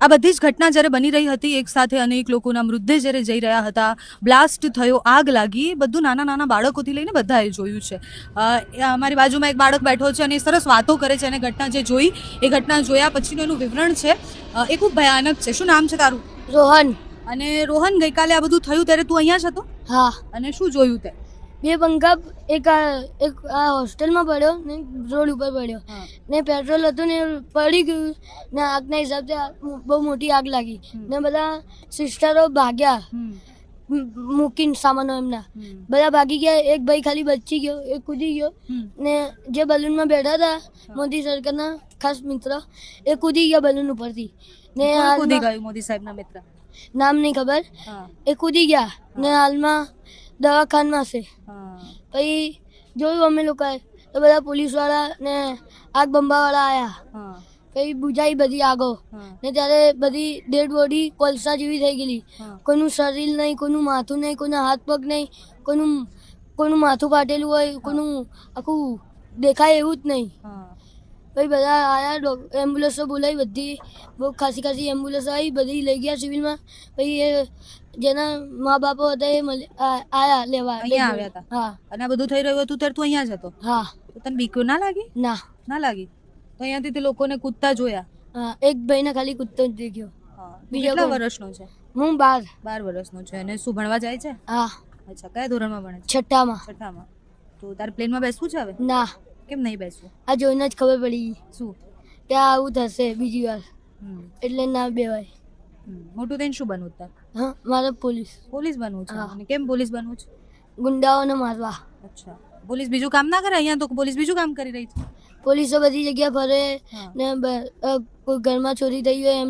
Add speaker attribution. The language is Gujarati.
Speaker 1: આ બધી જ ઘટના જ્યારે બની રહી હતી એક સાથે અનેક લોકોના મૃતદેહ જ્યારે જઈ રહ્યા હતા બ્લાસ્ટ થયો આગ લાગી એ બધું નાના નાના બાળકોથી લઈને બધાએ જોયું છે. એ અમારી બાજુમાં એક બાળક બેઠો છે અને એ સરસ વાતો કરે છે અને ઘટના જે જોઈ એ ઘટના જોયા પછીનું એનું વિવરણ છે. એ ખૂબ ભયાનક છે. શું નામ છે તારું?
Speaker 2: રોહન.
Speaker 1: અને રોહન ગઈકાલે આ બધું થયું ત્યારે તું અહીંયા જ હતો?
Speaker 2: હા.
Speaker 1: અને શું જોયું તે?
Speaker 2: બે પંખા એક આ એક આ હોસ્ટેલમાં પડ્યો ને રોડ ઉપર પડ્યો. ને પેટ્રોલ હતું ને પડી ગયું ને આગના હિસાબથી બહુ મોટી આગ લાગી. ને બધા સિસ્ટરો ભાગ્યા. મૂકીને સામાનો એમના. બધા ભાગી ગયા. એક ભાઈ ખાલી બચી ગયો એક કૂદી ગયો. ને જે બલૂનમાં બેઠા હતા મોદી સરકારના ખાસ મિત્ર એ કૂદી ગયા બલૂન ઉપરથી. ને
Speaker 1: કૂદી ગયું મોદી સાહેબના મિત્ર?
Speaker 2: નામ નહીં ખબર. એ કૂદી ગયા. ને હાલમાં દવાખાનામાં છે. પછી જોયું અમે લોકોએ તો બધા પોલીસવાળા ને આગ બંબાવાળા આવ્યા પછી બુજાઈ બધી આગો. ને ત્યારે બધી ડેડ બોડી કોલસા જેવી થઈ ગયેલી. કોઈનું શરીર નહીં કોઈનું માથું નહીં કોઈના હાથ પગ નહીં કોઈનું કોઈનું માથું ફાટેલું હોય કોઈનું આખું દેખાય એવું જ નહીં. પછી બધા આવ્યા એમ્બ્યુલન્સો બોલાવી બધી બહુ ખાસી ખાસી એમ્બ્યુલન્સ આવી બધી લઈ ગયા સિવિલમાં પછી એ જેના મા બાપો હતા એ આયા લેવા
Speaker 1: અહીંયા આવ્યા હતા?
Speaker 2: હા.
Speaker 1: અને આ બધું થઈ રહ્યું હતું ત્યારે તું અહીંયા જ હતો?
Speaker 2: હા.
Speaker 1: તો તને બીક ના લાગી?
Speaker 2: ના.
Speaker 1: ના લાગી? તો અહીંયાથી તે લોકોને કૂદતા જોયા?
Speaker 2: હા એક ભાઈને ખાલી કૂદતો જ દેખ્યો બીજો?
Speaker 1: વર્ષનો છે?
Speaker 2: હું બાર.
Speaker 1: બાર વર્ષનો છે. અને શું ભણવા જાય છે?
Speaker 2: હા.
Speaker 1: અચ્છા કયા ધોરણમાં ભણે છે?
Speaker 2: છઠ્ઠામાં.
Speaker 1: છઠ્ઠામાં. તો તારે પ્લેનમાં બેસવું છે હવે?
Speaker 2: ના.
Speaker 1: કેમ નહીં બેસવું?
Speaker 2: આ જોઈને જ ખબર પડી
Speaker 1: શું?
Speaker 2: કે આવું થશે બીજી વાર. એટલે ના બેવાય.
Speaker 1: મોટું થઈને શું બનવું તાર?
Speaker 2: હા મારે પોલીસ.
Speaker 1: પોલીસ બનવું છે. અને કેમ પોલીસ બનવું છે?
Speaker 2: ગુંડાઓને મારવા.
Speaker 1: અચ્છા. પોલીસ બીજું કામ ના કરે? અહીંયા તો પોલીસ બીજું કામ કરી રહી છે.
Speaker 2: પોલીસો બધી જગ્યા ફરે ને ઘરમાં ચોરી થઈ હોય એમ